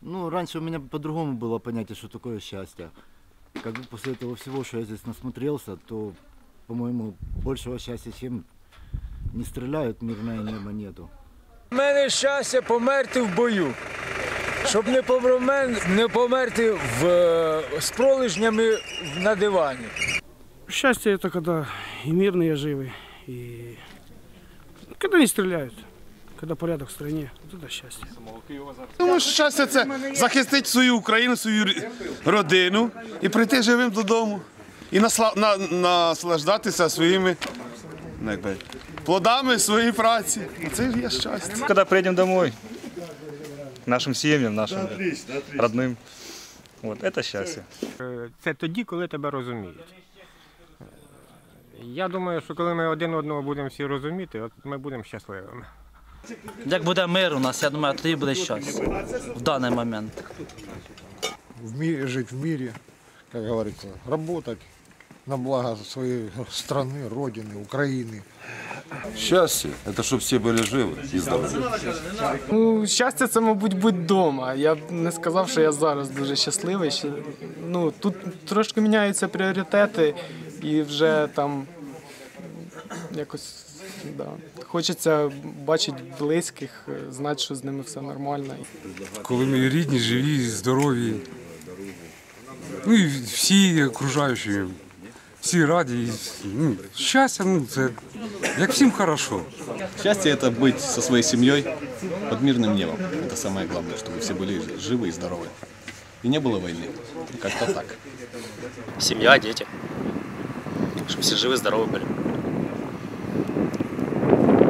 Ну, раньше у меня по-другому было понятие, что такое счастье. Как бы после этого всего, что я здесь насмотрелся, то, по-моему, большего счастья, чем не стреляют, мирное небо нету. У мене щастя померти в бою. Щоб не померти, не померти в, е, з пролежнями в- на дивані. Счастье это когда и мирные живы, и когда не стреляют, когда порядок в стране, вот это счастье. Думаю, що щастя це захистити свою Україну, свою р- родину і прийти живим додому. І насла- на- наслаждатися своїми ну, якби, плодами своєї праці. І це ж є щастя. Когда приедем домой, к нашим семьям, нашим родным. Вот, это счастье. Е, Це тоді, коли тебе розуміють. Е, Я думаю, що коли ми один одного будемо всі розуміти, от ми будемо щасливими. Як буде мир у нас, я думаю, тоді буде щастя в даний момент. в мире, жить в мире, как говорится, работать на благо своей страны, Родины, Украины. Счастье – это чтобы все были живы и здоровы. Ну, щастя, це, мабуть, бути вдома. Я б не сказав, що я зараз дуже щасливий. Ще, ну, тут трошки міняються пріоритети, і вже там якось да, хочеться бачити близьких, е, знати, що з ними все нормально. коли ми рідні, живі, здорові. Ну і всі окружаючі, всі раді. І, Ну, щастя, ну це як всім хорошо. Счастье – это быть со своей семьей под мирным небом. Это самое главное, чтобы все были живы и здоровы. И не было войны. Как-то так. Сім'я, діти. Щоб всі живі, здорові були.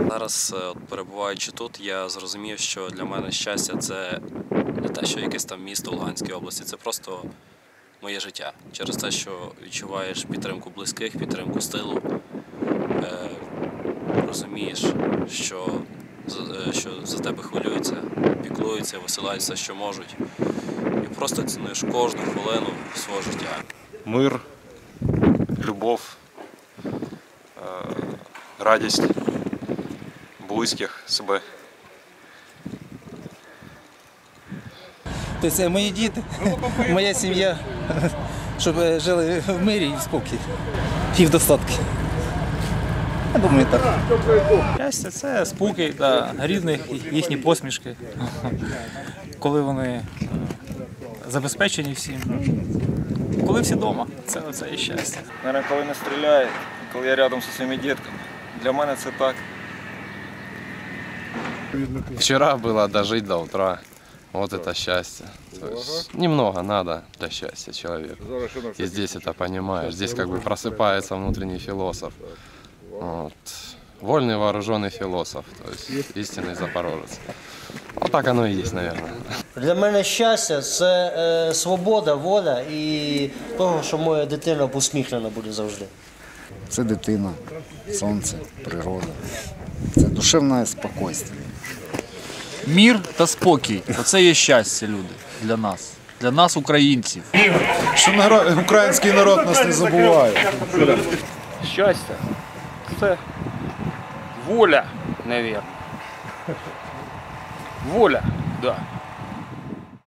Зараз, е, от, перебуваючи тут, я зрозумів, що для мене щастя це не те, що якесь там місто в Луганській області, це просто моє життя. Через те, що відчуваєш підтримку близьких, підтримку стилу, е, розумієш, що, е, що за тебе хвилюються, піклуються, висилають все, що можуть. І просто цінуєш кожну хвилину свого життя. Мир, любов, радість близьких себе. Тобто мої діти, моя сім'я, щоб е, жили в мирі і в спокій. І в достатку. Я думаю, так. Щастя це спокій та рідних, їхні посмішки. Коли вони е, забезпечені всім. Коли всі вдома, це оце і щастя. Наверное, коли не стріляють, коли я рядом зі своїми дітками. Для мене це так. Вчера было дожить до утра. Вот это счастье. То есть немного надо для счастья человеку. И здесь это понимаешь. Здесь как бы просыпается внутренний философ. Вот. Вольный вооруженный философ. То есть истинный запорожец. Вот так оно и есть, наверное. Для мене щастя це е, свобода, воля і того, що моя дитина посміхнена буде завжди. Це дитина, сонце, природа. Це душевне спокійствие. Мір та спокій оце є щастя, люди, для нас, для нас, українців. Що народ, український народ нас не забуває. Щастя це воля, навірно. Воля, да.